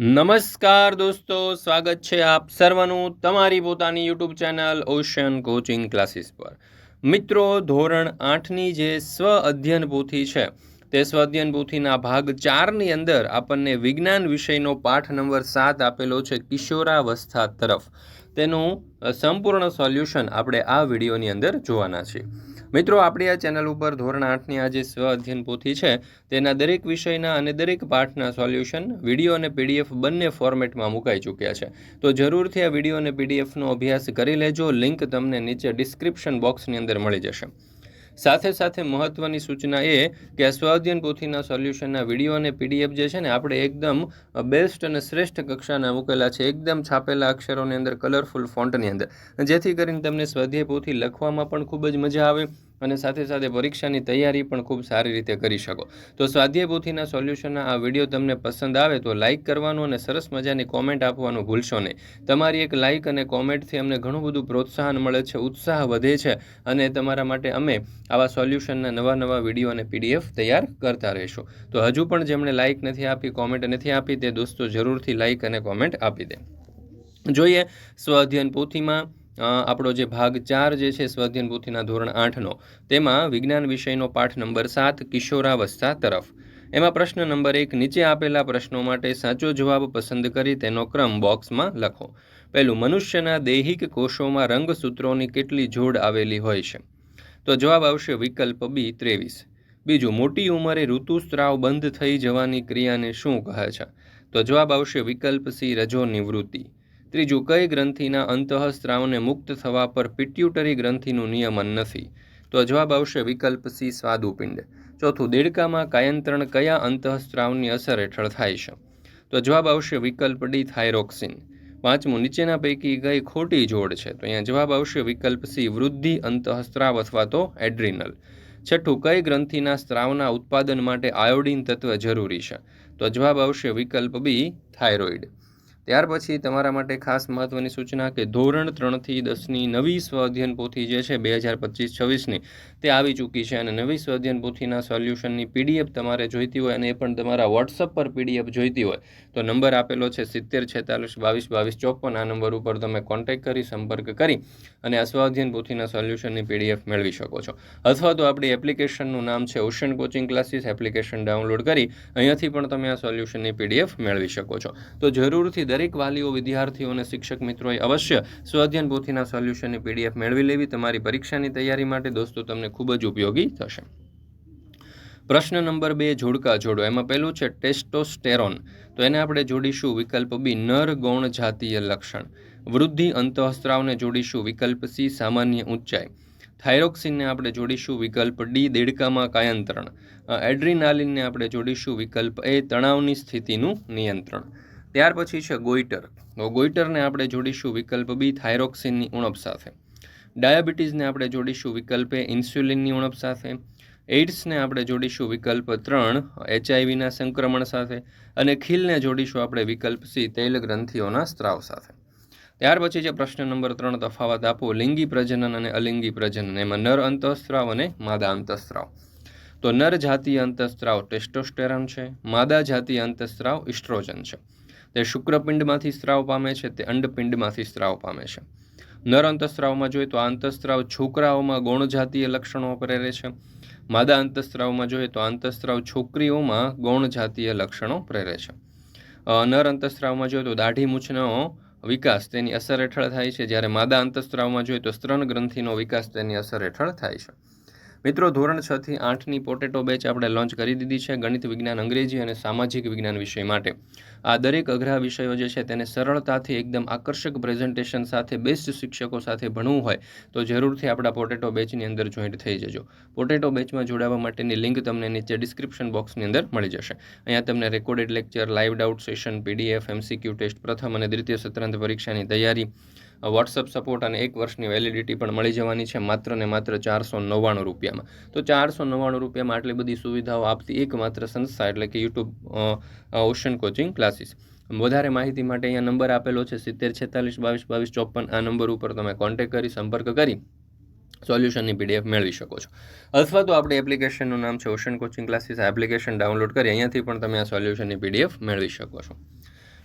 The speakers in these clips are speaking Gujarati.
નમસ્કાર દોસ્તો, સ્વાગત છે આપ સર્વનું તમારી પોતાની YouTube channel ocean coaching classes પર. મિત્રો, ધોરણ આઠની જે સ્વ અધ્યયન પોથી છે, તે સ્વ અધ્યયન પોથીના ભાગ ચારની અંદર આપણને વિજ્ઞાન વિષયનો પાઠ નંબર સાત આપેલો છે કિશોરાવસ્થા તરફ. તેનું સંપૂર્ણ સોલ્યુશન આપણે આ વિડીયોની અંદર જોવાના છીએ. મિત્રો, આપણી આ ચેનલ ઉપર ધોરણ આઠની આ જે સ્વ અધ્યયન પોથી છે. તેના દરેક વિષયના અને દરેક પાઠના સોલ્યુશન વીડિયો અને પીડીએફ બંને ફોર્મેટમાં મુકાઈ ચૂક્યા છે. તો જરૂરથી આ વીડિયો અને પીડીએફનો અભ્યાસ કરી લેજો. લિંક તમને નીચે ડિસ્ક્રિપ્શન બોક્સની અંદર મળી જશે. સાથે સાથે મહત્ત્વની સૂચના એ કે આ સ્વાધ્યન પોથીના સોલ્યુશનના વીડિયો અને પીડીએફ જે છે ને, આપણે એકદમ બેસ્ટ અને શ્રેષ્ઠ કક્ષાના મૂકેલા છે. એકદમ છાપેલા અક્ષરોની અંદર કલરફુલ ફોન્ટની અંદર. જેથી કરીને તમને સ્વાધ્યાય પોથી લખવામાં પણ ખૂબ જ મજા આવે. અને સાથે સાથે પરીક્ષાની તૈયારી પણ ખૂબ સારી રીતે કરી શકો. તો સ્વાધ્યાય પોથીના સોલ્યુશનના આ વીડિયો તમને પસંદ આવે તો લાઇક કરવાનું અને સરસ મજાની કોમેન્ટ આપવાનું ભૂલશો નહીં. તમારી એક લાઇક અને કોમેન્ટથી અમને ઘણું બધું પ્રોત્સાહન મળે છે ઉત્સાહ વધે છે અને તમારા માટે અમે આવા સોલ્યુશનના નવા નવા વીડિયો અને પીડીએફ તૈયાર કરતા રહીશું. તો હજુ પણ જેમણે લાઇક નથી આપી કોમેન્ટ નથી આપી તે દોસ્તો જરૂરથી લાઇક અને કોમેન્ટ આપી દે. જોઈએ સ્વઅધ્યયન પોથીમાં અ, આપણો જે ભાગ ચાર જે છે સ્વાધ્યન પોથીના ધોરણ આઠનો, તેમાં વિજ્ઞાન વિષયનો પાઠ નંબર સાત, કિશોરાવસ્થા તરફ. એમાં પ્રશ્ન નંબર એક, નીચે આપેલા પ્રશ્નો માટે સાચો જવાબ પસંદ કરી તેનો ક્રમ બોક્સમાં લખો. પહેલું, મનુષ્યના દૈહિક કોષોમાં રંગસૂત્રોની કેટલી જોડ આવેલી હોય છે? તો જવાબ આવશે વિકલ્પ બી, ત્રેવીસ. બીજું, મોટી ઉંમરે ઋતુસ્ત્રાવ બંધ થઈ જવાની ક્રિયાને શું કહે છે? તો જવાબ આવશે વિકલ્પ સી રજો નિવૃત્તિ ત્રીજું, કઈ ગ્રંથિના અંતઃસ્ત્રાવને મુક્ત થવા પર પિટ્યુટરી ગ્રંથિનું નિયમન નથી? તો જવાબ આવશે વિકલ્પ સી, સ્વાદુપિંડ. ચોથું, દેડકામાં કાયંત્રણ કયા અંતઃસ્ત્રાવની અસર હેઠળ થાય છે? તો જવાબ આવશે વિકલ્પ ડી, થાઇરોક્સિન. પાંચમું, નીચેના પૈકી કઈ ખોટી જોડ છે? તો અહીંયા જવાબ આવશે વિકલ્પ સી, વૃદ્ધિ અંતઃસ્ત્રાવ અથવા તો એડ્રિનલ. છઠ્ઠું, કઈ ગ્રંથિના સ્ત્રાવના ઉત્પાદન માટે આયોડિન તત્વ જરૂરી છે? તો જવાબ આવશે વિકલ્પ બી, થાઇરોઇડ. ત્યાર પછી તમારા માટે ખાસ મહત્વની સૂચના કે ધોરણ ત્રણથી દસની નવી સ્વાધ્યન પોથી જે છે બે હજાર પચીસ છવ્વીસની, તે આવી ચૂકી છે અને નવી સ્વાધ્યન પોથીના સોલ્યુશનની પીડીએફ તમારે જોઈતી હોય અને એ પણ તમારા વોટ્સઅપ પર પીડીએફ જોઈતી હોય, તો નંબર આપેલો છે સિત્તેર છેતાલીસ બાવીસ બાવીસ ચોપન, આ નંબર ઉપર તમે કોન્ટેક્ટ કરી, સંપર્ક કરી અને આ સ્વાધ્યયન પોથીના સોલ્યુશનની પીડીએફ મેળવી શકો છો. અથવા તો આપણી એપ્લિકેશનનું નામ છે ocean coaching classes, application download કરી અહીંયાથી પણ તમે આ સોલ્યુશનની પીડીએફ મેળવી શકો છો. તો જરૂરથી દરેક વાલીઓ, વિદ્યાર્થીઓ અને શિક્ષક મિત્રોએ અવશ્ય સ્વાધ્યયન પોથીના સોલ્યુશનની પીડીએફ મેળવી લેવી. તમારી પરીક્ષાની તૈયારી માટે દોસ્તો, તમને ખૂબ જ ઉપયોગી થશે. પ્રશ્ન નંબર બે, જોડકા જોડો. એમાં પહેલું છે ટેસ્ટોસ્ટેરોન. તો એને આપણે જોડીશું વિકલ્પ બી, નર ગૌણ જાતીય લક્ષણ. વૃદ્ધિ અંતઃસ્ત્રાવને જોડીશું વિકલ્પ સી, સામાન્ય ઊંચાઈ. થાઇરોક્સિનને આપણે જોડીશું વિકલ્પ ડી, દેડકામાં કાયંત્રણ. એડ્રીનાલિનને આપણે જોડીશું વિકલ્પ એ, તણાવની સ્થિતિનું નિયંત્રણ. ત્યાર પછી છે ગોઈટર. તો ગોઈટરને આપણે જોડીશું વિકલ્પ બી થાઇરોક્સિનની ઉણપ સાથે. ડાયાબિટીસને આપણે જોડીશું વિકલ્પ ઇન્સ્યુલિનની ઉણપ સાથે. એઇડ્સને આપણે જોડીશું વિકલ્પ ત્રણ, એચઆઈવીના સંક્રમણ સાથે. અને ખીલને જોડીશું આપણે વિકલ્પ સી, તૈલ ગ્રંથિઓના સ્ત્રાવ સાથે. ત્યાર પછી છે પ્રશ્ન નંબર ત્રણ, તફાવત આપો. લિંગી પ્રજનન અને અલિંગી પ્રજનન. એમાં નર અંતઃસ્ત્રાવ અને માદા અંતઃસ્ત્રાવ. તો નર જાતીય અંતઃસ્ત્રાવ ટેસ્ટોસ્ટેરોન છે. માદા જાતીય અંતઃસ્ત્રાવ ઇસ્ટ્રોજન છે. તે શુક્રપિંડમાંથી સ્ત્રાવ પામે છે, તે અંડપિંડમાંથી સ્ત્રાવ પામે છે. નર અંતઃસ્ત્રાવમાં જોઈએ તો આ અંતઃસ્ત્રાવ છોકરાઓમાં ગૌણજાતીય લક્ષણો પ્રેરે છે. માદા અંતઃસ્ત્રાવમાં જોઈએ તો આંતઃસ્ત્રાવ છોકરીઓમાં ગૌણજાતીય લક્ષણો પ્રેરે છે. નર અંતઃસ્ત્રાવમાં જોઈએ તો દાઢી મૂછનો વિકાસ તેની અસર હેઠળ થાય છે. જ્યારે માદા અંતઃસ્ત્રાવમાં જોઈએ તો સ્ત્રણ ગ્રંથિનો વિકાસ તેની અસર હેઠળ થાય છે. મિત્રો, ધોરણ છ થી આઠની પોટેટો બેચ આપણે લોન્ચ કરી દીધી છે ગણિત, વિજ્ઞાન, અંગ્રેજી અને સામાજિક વિજ્ઞાન વિષય માટે. આ દરેક અઘરા વિષયો જે છે તેને સરળતાથી એકદમ આકર્ષક પ્રેઝન્ટેશન સાથે બેસ્ટ શિક્ષકો સાથે ભણવું હોય તો જરૂરથી આપણા પોટેટો બેચની અંદર જોઈન્ટ થઈ જજો. પોટેટો બેચમાં જોડાવા માટેની લિંક તમને નીચે ડિસ્ક્રિપ્શન બોક્સની અંદર મળી જશે. અહીંયા તમને recorded lecture live doubt session PDF MCQ test પ્રથમ અને દ્વિતીય સત્રાંત પરીક્ષાની તૈયારી વોટ્સઅપ સપોર્ટ અને એક વર્ષની વેલિડિટી પણ મળી જવાની છે માત્ર ને માત્ર ચારસો નવ્વાણું રૂપિયામાં. તો ચારસો નવ્વાણું રૂપિયામાં આટલી બધી સુવિધાઓ આપતી એકમાત્ર સંસ્થા એટલે કે યુટ્યુબ ઓશન કોચિંગ ક્લાસીસ વધારે માહિતી માટે અહીંયા નંબર આપેલો છે સિત્તેર, છેતાલીસ, બાવીસ બાવીસ, ચોપન, આ નંબર ઉપર તમે કોન્ટેક્ટ કરી, સંપર્ક કરી સોલ્યુશનની પીડીએફ મેળવી શકો છો. અથવા તો આપણી એપ્લિકેશનનું નામ છે ઓશન કોચિંગ ક્લાસીસ આ એપ્લિકેશન ડાઉનલોડ કરી, અહીંયાથી પણ તમે આ સોલ્યુશનની પીડીએફ મેળવી શકો છો.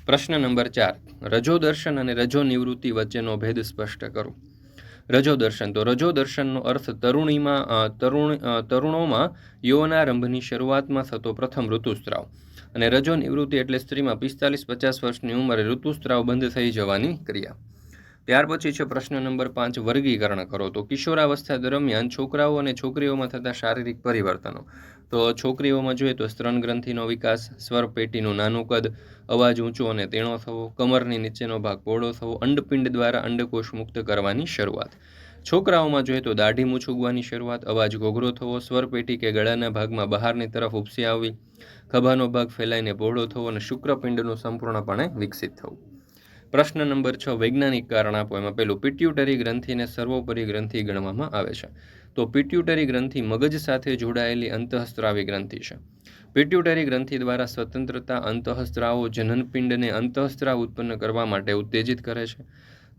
પ્રશ્ન નંબર ચાર. રજો દર્શન અને રજો નિવૃત્તિ વચ્ચેનો ભેદ સ્પષ્ટ કરો. રજો દર્શન. તો રજો દર્શનનો અર્થ તરુણીમાં તરુણ તરુણોમાં યૌવનારંભની શરૂઆતમાં થતો પ્રથમ ઋતુસ્ત્રાવ. અને રજો નિવૃત્તિ એટલે સ્ત્રીમાં પિસ્તાલીસ પચાસ વર્ષની ઉંમરે ઋતુસ્ત્રાવ બંધ થઈ જવાની ક્રિયા. ત્યાર પછી છે પ્રશ્ન નંબર પાંચ, વર્ગીકરણ કરો. તો કિશોરાવસ્થા દરમિયાન છોકરાઓ અને છોકરીઓમાં થતા શારીરિક પરિવર્તનો. તો છોકરીઓમાં જોઈએ તો સ્ત્રન ગ્રંથિનો વિકાસ, સ્વર પેટીનું નાનું કદ, અવાજ ઊંચો અને તેણો થવો, કમરની નીચેનો ભાગ પહોળો થવો, અંડપિંડ દ્વારા અંડકોષ મુક્ત કરવાની શરૂઆત. છોકરાઓમાં જોઈએ તો દાઢી મૂછ ઉગવાની શરૂઆત, અવાજ ઘોઘરો થવો, સ્વર પેટી કે ગળાના ભાગમાં બહારની તરફ ઉપસી આવવી, ખભાનો ભાગ ફેલાઈને પહોળો થવો અને શુક્રપિંડનું સંપૂર્ણપણે વિકસિત થવું. પ્રશ્ન નંબર છ, વૈજ્ઞાનિક કારણ આપો. એમાં પેલું પિટ્યુટરી ગ્રંથિને સર્વોપરી ગ્રંથિ ગણવામાં આવે છે. તો પિટ્યુટરી ગ્રંથિ મગજ સાથે જોડાયેલી અંતઃસ્ત્રાવી ગ્રંથિ છે. પિટ્યુટરી ગ્રંથિ દ્વારા સ્વતંત્રતા, અંતઃસ્ત્રાવો, જનનપિંડને અંતઃસ્ત્રાવ ઉત્પન્ન કરવા માટે ઉત્તેજિત કરે છે.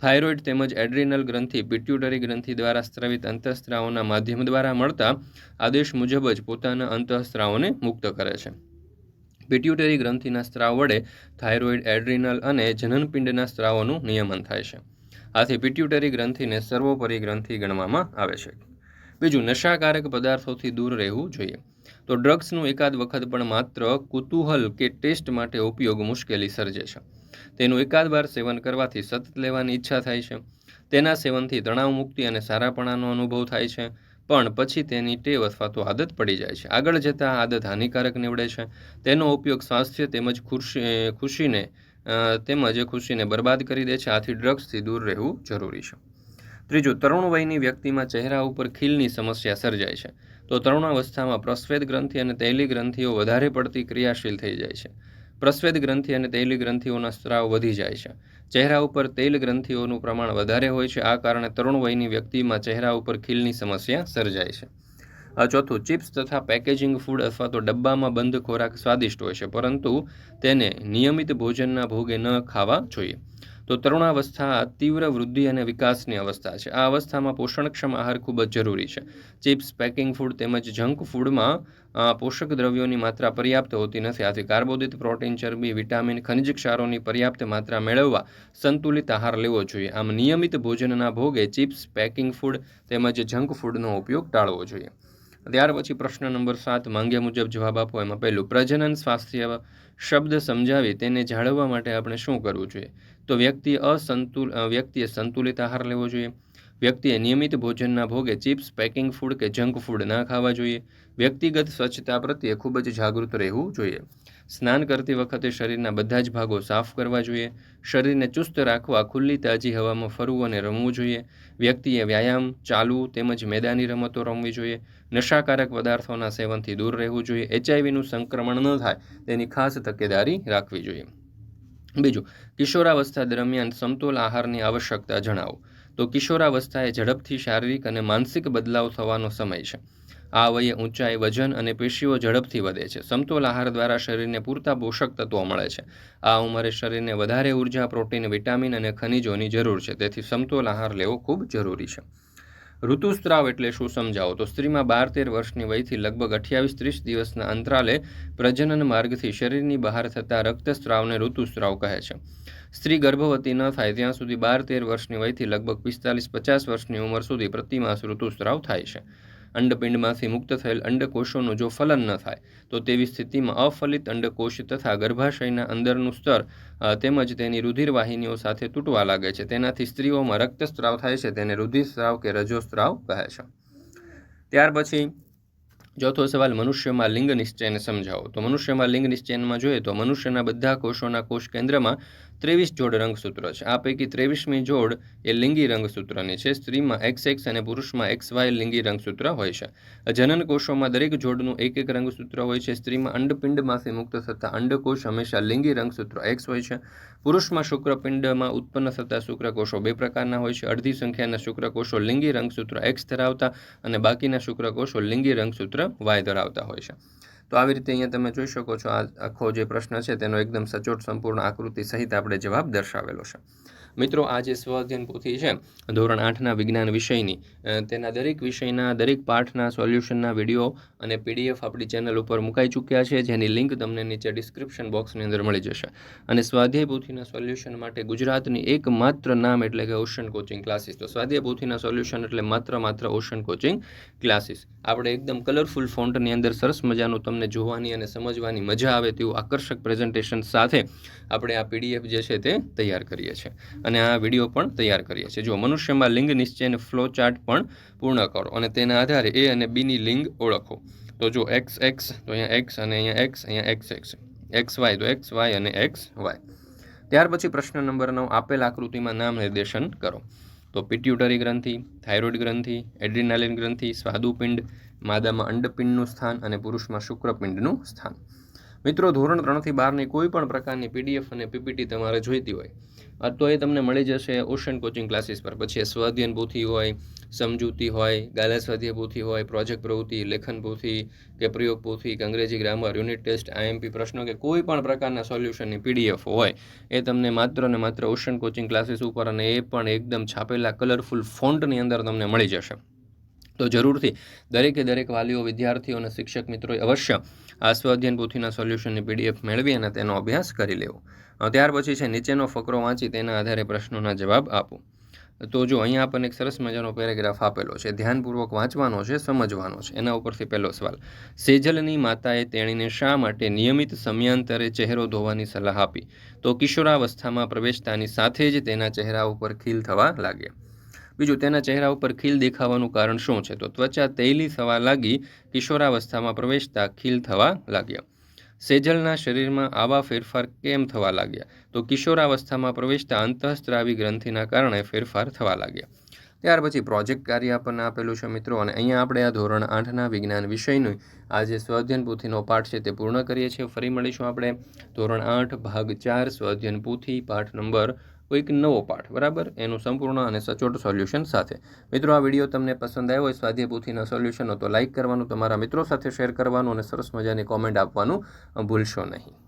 થાઇરોઇડ તેમજ એડ્રિનલ ગ્રંથિ પિટ્યુટરી ગ્રંથિ દ્વારા સ્ત્રવિત અંતઃસ્ત્રાવોના માધ્યમ દ્વારા મળતા આદેશ મુજબ જ પોતાના અંતઃસ્ત્રાવોને મુક્ત કરે છે. પિટ્યુટરી ગ્રંથિના સ્ત્રાવ વડે થાઇરોઇડ, એડ્રિનલ અને જનનપિંડના સ્ત્રાવોનું નિયમન થાય છે. આથી પિટ્યુટરી ગ્રંથિને સર્વોપરી ગ્રંથિ ગણવામાં આવે છે. બીજું, નશાકારક પદાર્થોથી દૂર રહેવું જોઈએ. તો ડ્રગ્સનું એકાદ વખત પણ માત્ર કુતૂહલ કે ટેસ્ટ માટે ઉપયોગ મુશ્કેલી સર્જે છે. તેનું એકાદ વાર સેવન કરવાથી સતત લેવાની ઈચ્છા થાય છે. તેના સેવનથી તણાવ મુક્તિ અને સારાપણાનો અનુભવ થાય છે. પણ પછી તેની ટેવ અથવા તો આદત પડી જાય છે. આગળ જતાં આદત હાનિકારક નીવડે છે. તેનો ઉપયોગ સ્વાસ્થ્ય તેમજ ખુશી ખુશીને તેમજ ખુશીને બરબાદ કરી દે છે. આથી ડ્રગ્સથી દૂર રહેવું જરૂરી છે. ત્રીજું, તરુણ વયની વ્યક્તિમાં ચહેરા ઉપર ખીલની સમસ્યા સર્જાય છે. તો તરુણાવસ્થામાં પ્રસ્વેદ ગ્રંથિ અને તૈલી ગ્રંથિઓ વધારે પડતી ક્રિયાશીલ થઈ જાય છે. પ્રસ્વેદ ગ્રંથિ અને તૈલી ગ્રંથિઓના સ્ત્રાવ વધી જાય છે. ચહેરા ઉપર તૈલ ગ્રંથિઓનું પ્રમાણ વધારે હોય છે, આ કારણે તરુણ વયની વ્યક્તિમાં ચહેરા ઉપર ખીલની સમસ્યા સર્જાય છે. આ ચોથું, ચિપ્સ તથા પેકેજિંગ ફૂડ અથવા તો ડબ્બામાં બંધ ખોરાક સ્વાદિષ્ટ હોય છે, પરંતુ તેને નિયમિત ભોજનના ભોગે ન ખાવા જોઈએ. તો તરુણાવસ્થા, તીવ્ર વૃદ્ધિ અને વિકાસની અવસ્થા છે. આ અવસ્થામાં પોષણક્ષમ આહાર ખૂબ જ જરૂરી છે. ચિપ્સ, પેકિંગ ફૂડ તેમજ જંક ફૂડમાં પોષક દ્રવ્યોની માત્રા પર્યાપ્ત હોતી નથી. આથી કાર્બોદિત પ્રોટીન, ચરબી, વિટામિન, ખનિજ ક્ષારોની પર્યાપ્ત માત્રા મેળવવા સંતુલિત આહાર લેવો જોઈએ. આમ નિયમિત ભોજનના ભોગે ચિપ્સ, પેકિંગ ફૂડ તેમજ જંક ફૂડનો ઉપયોગ ટાળવો જોઈએ. ત્યાર પછી પ્રશ્ન નંબર સાત માંગ્યા મુજબ જવાબ આપો. એમાં પહેલું, પ્રજનન સ્વાસ્થ્ય શબ્દ સમજાવી તેને જાળવવા માટે આપણે શું કરવું જોઈએ? તો વ્યક્તિએ અસંતુલ વ્યક્તિએ સંતુલિત આહાર લેવો જોઈએ. વ્યક્તિએ નિયમિત ભોજનના ભોગે ચિપ્સ, પેકિંગ ફૂડ કે જંક ફૂડ ના ખાવા જોઈએ. વ્યક્તિગત સ્વચ્છતા પ્રત્યે ખૂબ જ જાગૃત રહેવું જોઈએ. સ્નાન કરતી વખતે શરીરના બધા જ ભાગો સાફ કરવા જોઈએ. શરીરને ચુસ્ત રાખવા ખુલ્લી તાજી હવામાં ફરવું અને રમવું જોઈએ. વ્યક્તિએ વ્યાયામ, ચાલવું તેમજ મેદાની રમતો રમવી જોઈએ. નશાકારક પદાર્થોના સેવનથી દૂર રહેવું જોઈએ. એચઆઈવીનું સંક્રમણ ન થાય તેની ખાસ તકેદારી રાખવી જોઈએ. બીજું, કિશોરાવસ્થા દરમિયાન સમતોલ આહારની આવશ્યકતા જણાવો. તો કિશોરાવસ્થા એ ઝડપથી શારીરિક અને માનસિક બદલાવ થવાનો સમય છે. આ વયે ઊંચાઈ, વજન અને પેશીઓ ઝડપથી વધે છે. સમતોલ આહાર દ્વારા શરીરને પૂરતા પોષક તત્વો મળે છે. આ ઉંમરે શરીરને વધારે ઊર્જા, પ્રોટીન, વિટામિન અને ખનિજોની જરૂર છે. તેથી સમતોલ આહાર લેવો ખૂબ જરૂરી છે. ઋતુસ્ત્રાવ એટલે શું સમજાવો? તો સ્ત્રીમાં બાર તેર વર્ષની વયથી લગભગ અઠ્યાવીસ ત્રીસ દિવસના અંતરાલે પ્રજનન માર્ગથી શરીરની બહાર થતા રક્તસ્ત્રાવને ઋતુસ્ત્રાવ કહે છે. સ્ત્રી ગર્ભવતી ન થાય ત્યાં સુધી બાર તેર વર્ષની વયથી લગભગ પિસ્તાલીસ પચાસ વર્ષની ઉંમર સુધી પ્રતિમાસ ઋતુસ્ત્રાવ થાય છે. અંડપિંડમાંથી મુક્ત થયેલ અંડકોષોનું જો ફલન ન થાય, તો તેવી સ્થિતિમાં અફલિત અંડકોષ તથા ગર્ભાશયના અંદરનું સ્તર તેમજ તેની રુધિરવાહિનીઓ સાથે તૂટવા લાગે છે. તેનાથી સ્ત્રીઓમાં રક્તસ્ત્રાવ થાય છે, તેને રુધિરસ્ત્રાવ કે રજોસ્ત્રાવ કહે છે. ત્યાર પછી ચોથો સવાલ, મનુષ્યમાં લિંગ નિશ્ચયને સમજાવો. તો મનુષ્યમાં લિંગ નિશ્ચયનમાં જોઈએ તો મનુષ્યના બધા કોષોના કોષ કેન્દ્રમાં ત્રેવીસ જોડ રંગસૂત્ર છે. આ પૈકી ત્રેવીસમી જોડ એ લિંગી રંગસૂત્રની છે. સ્ત્રીમાં એક્સ એક્સ અને પુરુષમાં એક્સ વાય લિંગી રંગસૂત્ર હોય છે. જનન કોષોમાં દરેક જોડનું એક એક રંગસૂત્ર હોય છે. સ્ત્રીમાં અંડપિંડમાંથી મુક્ત થતા અંડકોષ હંમેશા લિંગી રંગસૂત્ર એક્સ હોય છે. પુરુષમાં શુક્રપિંડમાં ઉત્પન્ન થતા શુક્રકોષો બે પ્રકારના હોય છે. અડધી સંખ્યાના શુક્રકોષો લિંગી રંગસૂત્ર એક્સ ધરાવતા અને બાકીના શુક્રકોષો લિંગી રંગસૂત્ર વાય ધરાવતા હોય છે. તો આવી રીતે અહીંયા તમે જોઈ શકો છો આ આખો જે પ્રશ્ન છે તેનો એકદમ સચોટ સંપૂર્ણ આકૃતિ સહિત આપણે જવાબ દર્શાવેલો છે. મિત્રો, આ જે સ્વ પોથી છે, ધોરણ આઠના વિજ્ઞાન વિષયની તેના દરેક વિષયના, દરેક પાઠના, સોલ્યુશનના વીડિયો અને પીડીએફ આપણી ચેનલ ઉપર મુકાઈ ચૂક્યા છે. જેની લિંક તમને નીચે ડિસ્ક્રિપ્શન બોક્સની અંદર મળી જશે. અને સ્વાધ્યાય પોથીના સોલ્યુશન માટે ગુજરાતની એકમાત્ર નામ એટલે કે ઓશન કોચિંગ ક્લાસીસ. તો સ્વાધ્યાય પોથીના સોલ્યુશન એટલે માત્ર માત્ર ઓશન કોચિંગ ક્લાસીસ. આપણે એકદમ કલરફુલ ફોન્ટની અંદર સરસ મજાનું તમને જોવાની અને સમજવાની મજા આવે તેવું આકર્ષક પ્રેઝન્ટેશન સાથે આપણે આ પીડીએફ જે છે તે તૈયાર કરીએ છીએ. અને આ વીડિયો પણ તૈયાર કરીએ છીએ. જો મનુષ્યમાં લિંગ નિશ્ચયને ફ્લો ચાર્ટ પણ પૂર્ણ કરો અને તેના આધારે એ અને બીની લિંગ ઓળખો. તો જો એક્સ એક્સ, તો અહીંયા એક્સ અને અહીંયા એક્સ અહીંયા એક્સ એક્સ. એક્સ વાય, તો એક્સ વાય અને એક્સ વાય. ત્યાર પછી પ્રશ્ન નંબર નવ, આપેલ આકૃતિમાં નામ નિર્દેશન કરો. તો પિટ્યુટરી ગ્રંથિ, થાઇરોઇડ ગ્રંથિ, એડ્રિનાલિન ગ્રંથિ, સ્વાદુપિંડ, માદામાં અંડપિંડનું સ્થાન અને પુરુષમાં શુક્રપિંડનું સ્થાન. મિત્રો, ધોરણ ત્રણથી બારની કોઈ પણ પ્રકારની પીડીએફ અને પીપીટી તમારે જોઈતી હોય તો એ તમને મળી જશે ઓશન કોચિંગ ક્લાસીસ પર. પછી સ્વાધ્યન પોથી હોય, સમજૂતી હોય, ગાલા સ્વાધ્યાય પોથી હોય, પ્રોજેક્ટ પ્રવૃત્તિ લેખન પોથી કે પ્રયોગ પોથી કે અંગ્રેજી ગ્રામર, યુનિટ ટેસ્ટ આઈએમપી પ્રશ્નો કે કોઈ પણ પ્રકારના સોલ્યુશનની પીડીએફ હોય, એ તમને માત્ર ને માત્ર ઓશન કોચિંગ ક્લાસીસ ઉપર અને એ પણ એકદમ છાપેલા કલરફુલ ફોન્ટની અંદર તમને મળી જશે. તો જરૂરથી દરેકે દરેક વાલીઓ, વિદ્યાર્થીઓ અને શિક્ષક મિત્રોએ અવશ્ય આ સ્વાધ્યન પોથીના સોલ્યુશનની પીડીએફ મેળવી અને તેનો અભ્યાસ કરી લેવો. ત્યાર પછી છે, નીચેનો ફકરો વાંચી તેના આધારે પ્રશ્નોના જવાબ આપો. તો જો અહીંયા આપણને એક સરસ મજાનો પેરેગ્રાફ આપેલો છે, ધ્યાનપૂર્વક વાંચવાનો છે, સમજવાનો છે, એના ઉપરથી પહેલો સવાલ. સેજલની માતાએ તેણીને શા માટે નિયમિત સમયાંતરે ચહેરો ધોવાની સલાહ આપી? તો કિશોરાવસ્થામાં પ્રવેશતાની સાથે જ તેના ચહેરા ઉપર ખીલ થવા લાગ્યા. બીજું, તેના ચહેરા ઉપર ખીલ દેખાવાનું કારણ શું છે? તો ત્વચા તૈલી થવા લાગી, કિશોરાવસ્થામાં પ્રવેશતા ખીલ થવા લાગ્યા. સેજલના શરીરમાં આવા ફેરફાર કેમ થવા લાગ્યા? તો કિશોરાવસ્થામાં પ્રવેશતા અંતઃસ્ત્રાવી ગ્રંથિના કારણે ફેરફાર થવા લાગ્યા. ત્યાર પછી પ્રોજેક્ટ કાર્ય આપણને આપેલું છે મિત્રો, અને અહીંયા આપણે આ ધોરણ આઠના વિજ્ઞાન વિષયનું આ જે સ્વાધ્યન પોથીનો પાઠ છે તે પૂર્ણ કરીએ છીએ. ફરી મળીશું આપણે ધોરણ આઠ, ભાગ ચાર, સ્વાધ્યન પોથી, પાઠ નંબર કોઈક નવો પાઠ, બરાબર? એનું સંપૂર્ણ અને સચોટ સોલ્યુશન સાથે. મિત્રો, આ વીડિયો તમને પસંદ આવ્યો હોય સ્વાધ્યાય પોથીના સોલ્યુશનો, તો લાઇક કરવાનું, તમારા મિત્રો સાથે શેર કરવાનું અને સરસ મજાની કોમેન્ટ આપવાનું ભૂલશો નહીં.